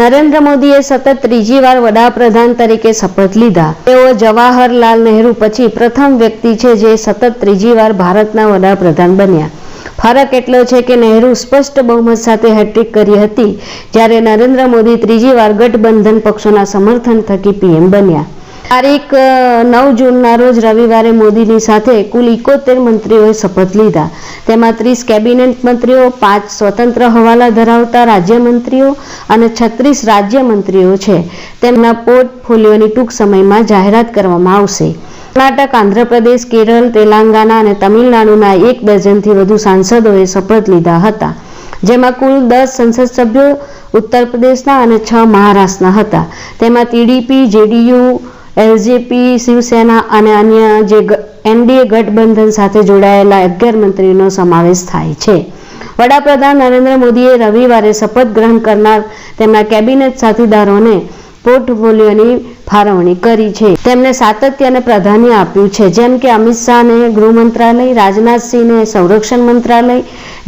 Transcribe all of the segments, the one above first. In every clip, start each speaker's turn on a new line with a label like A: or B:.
A: નરેન્દ્ર મોદીએ સતત ત્રીજી વાર વડાપ્રધાન તરીકે શપથ લીધા. તેઓ જવાહરલાલ નહેરુ પછી પ્રથમ વ્યક્તિ છે જે સતત ત્રીજી વાર ભારતના વડાપ્રધાન બન્યા. ફરક એટલો છે કે નહેરુ સ્પષ્ટ બહુમત સાથે હેટ્રિક કરી હતી, જ્યારે નરેન્દ્ર મોદી ત્રીજી વાર ગઠબંધન પક્ષોના સમર્થન થકી પીએમ બન્યા. તારીખ નવ જૂનના રોજ રવિવારે મોદીની સાથે કુલ ઇકોતેર મંત્રીઓએ શપથ લીધા. તેમાં ત્રીસ કેબિનેટ મંત્રીઓ, પાંચ સ્વતંત્ર હવાલા ધરાવતા રાજ્યમંત્રીઓ અને છત્રીસ રાજ્યમંત્રીઓ છે. તેમના પોર્ટફોલિયોની ટૂંક સમયમાં જાહેરાત કરવામાં આવશે. કર્ણાટક, આંધ્રપ્રદેશ, કેરળ તેલંગાણા અને તમિલનાડુના એક ડઝનથી વધુ સાંસદોએ શપથ લીધા હતા, જેમાં કુલ દસ સંસદ સભ્યો ઉત્તર પ્રદેશના અને છ મહારાષ્ટ્રના હતા. તેમાં ટીડીપી, જેડીયુ એલજેપી, શિવસેના અને અન્ય જે એનડીએ ગઠબંધન સાથે જોડાયેલા અગિયાર મંત્રીનો સમાવેશ થાય છે. વડાપ્રધાન નરેન્દ્ર મોદીએ રવિવારે શપથ ગ્રહણ કરનાર તેમના કેબિનેટ સાથીદારોને પોર્ટફોલિયોની ફાળવણી કરી છે. તેમણે સાતત્ય અને પ્રાધાન્ય આપ્યું છે. જેમ કે અમિત શાહને ગૃહ મંત્રાલય રાજનાથસિંહને સંરક્ષણ મંત્રાલય,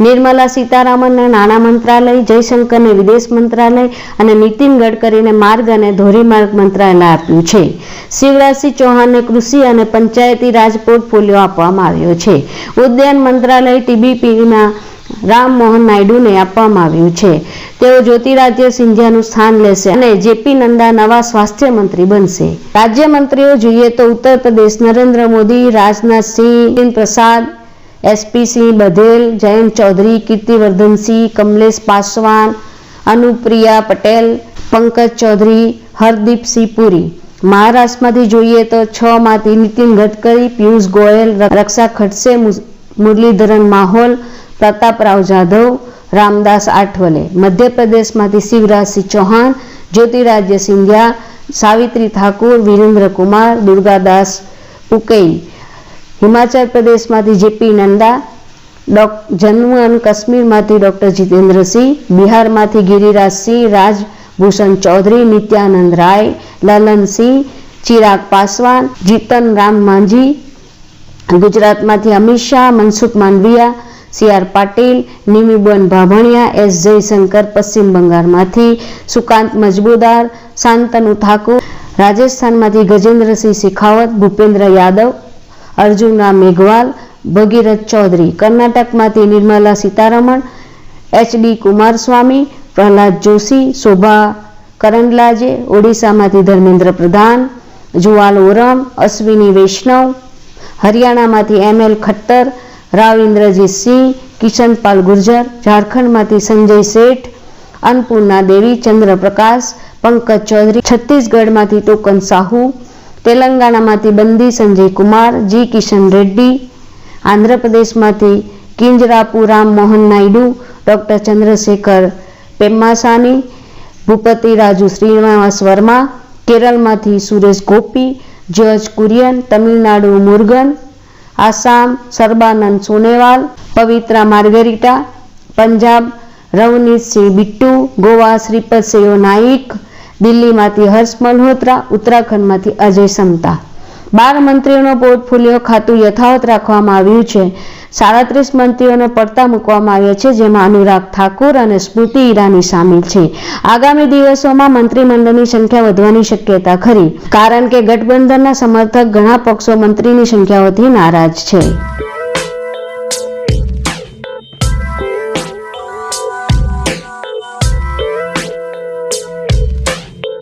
A: નિર્મલા સીતારામનને નાણાં મંત્રાલય, જયશંકરને વિદેશ મંત્રાલય અને નીતિન ગડકરીને માર્ગ અને ધોરીમાર્ગ મંત્રાલય આપ્યું છે. શિવરાજસિંહ ચૌહાણને કૃષિ અને પંચાયતી રાજ પોર્ટફોલિયો આપવામાં આવ્યો છે. ઉદ્યાન મંત્રાલય ટીબીપીના રામમોહન નાયડુને આપવામાં આવ્યું છે. તેઓ જ્યોતિરાજ્ય સિંધિયાનું સ્થાન લેશે અને જેપી નંદા નવા સ્વાસ્થ્ય મંત્રી બનશે. રાજ્યમંત્રીઓ જોઈએ તો ઉત્તર પ્રદેશ નરેન્દ્ર મોદી રાજનાથસિંહ પ્રસાદ, એસપી સિંહ બધેલ જયંત ચૌધરી કીર્તિવર્ધનસિંહ કમલેશ પાસવાન, અનુપ્રિયા પટેલ, પંકજ ચૌધરી હરદીપસિંહ પુરી. મહારાષ્ટ્રમાંથી જોઈએ તો છ માંથી નીતિન ગડકરી, પિયુષ ગોયલ, રક્ષા ખડસે મુરલીધરન માહોલ પ્રતાપરાવ જાધવ, રામદાસ આઠવલે, મધ્યપ્રદેશમાંથી શિવરાજસિંહ ચૌહાણ, જ્યોતિરાજ્ય સિંધિયા, સાવિત્રી ઠાકુર, વિરેન્દ્ર કુમાર, દુર્ગાદાસ ઉકેઈ હિમાચલ પ્રદેશમાંથી જેપી નંદા, ડોક જમ્મુ અને કાશ્મીરમાંથી ડૉક્ટર જીતેન્દ્રસિંહ, બિહારમાંથી ગિરિરાજસિંહ, રાજભૂષણ ચૌધરી, નિત્યાનંદ રાય, લલનસિંહ, ચિરાગ પાસવાન જીતન રામ માંઝી, ગુજરાતમાંથી Amit Shah, Mansukh Mandaviya C R Patil, Nimuben Bambhaniya, S Jaishankar પશ્ચિમ બંગાળમાંથી, સુકાંત મજબૂદાર, શાંતનુ ઠાકુર, રાજસ્થાનમાંથી ગજેન્દ્રસિંહ શેખાવત, ભૂપેન્દ્ર યાદવ, અર્જુના મેઘવાલ, ભગીરથ ચૌધરી, કર્ણાટકમાંથી નિર્મલા સીતારમણ એચડી કુમારસ્વામી, પ્રહલાદ જોશી, શોભા કરંડલાજે, ઓડિશામાંથી ધર્મેન્દ્ર પ્રધાન, જુવાલ ઓરમ, અશ્વિની વૈષ્ણવ, હરિયાણામાંથી એમ એલ ખટ્ટર રાવ ઇન્દ્રજી સિંહ, કિશનપાલ ગુર્જર, ઝારખંડમાંથી સંજય શેઠ, અન્નપૂર્ણા દેવી, ચંદ્રપ્રકાશ, પંકજ ચૌધરી, છત્તીસગઢમાંથી ટોકન સાહુ, તેલંગાણામાંથી બંદી સંજય કુમાર, જી કિશન રેડ્ડી, આંધ્રપ્રદેશમાંથી કિંજરાપુ રામ મોહન નાયડુ, ડૉક્ટર ચંદ્રશેખર પેમ્માસાની, ભૂપતિ રાજુ શ્રીનિવાસ વર્મા, કેરળમાંથી સુરેશ ગોપી જ્યોર્જ કુરિયન, તમિલનાડુ મુરુગન આસામ, સર્બાનંદ, સોનેવાલ, પવિત્રા માર્ગરીટા, પંજાબ રવનીતસિંહ બિટ્ટુ, ગોવા શ્રીપદ સેયો નાઈક દિલ્હીમાંથી હર્ષ મલ્હોત્રા, ઉત્તરાખંડમાંથી અજય સમતા. બાર મંત્રીઓનો પોર્ટફોલિયો ખાતું યથાવત રાખવામાં આવ્યું છે. સાડત્રીસ મંત્રીઓને પડતા મૂકવામાં આવ્યા છે, જેમાં અનુરાગ ઠાકુર અને સ્મૃતિ ઈરાની સામેલ છે. આગામી દિવસોમાં મંત્રીમંડળની સંખ્યા વધવાની શક્યતા ખરી, કારણ કે ગઠબંધનના સમર્થક ઘણા પક્ષો મંત્રીની સંખ્યાઓથી નારાજ છે.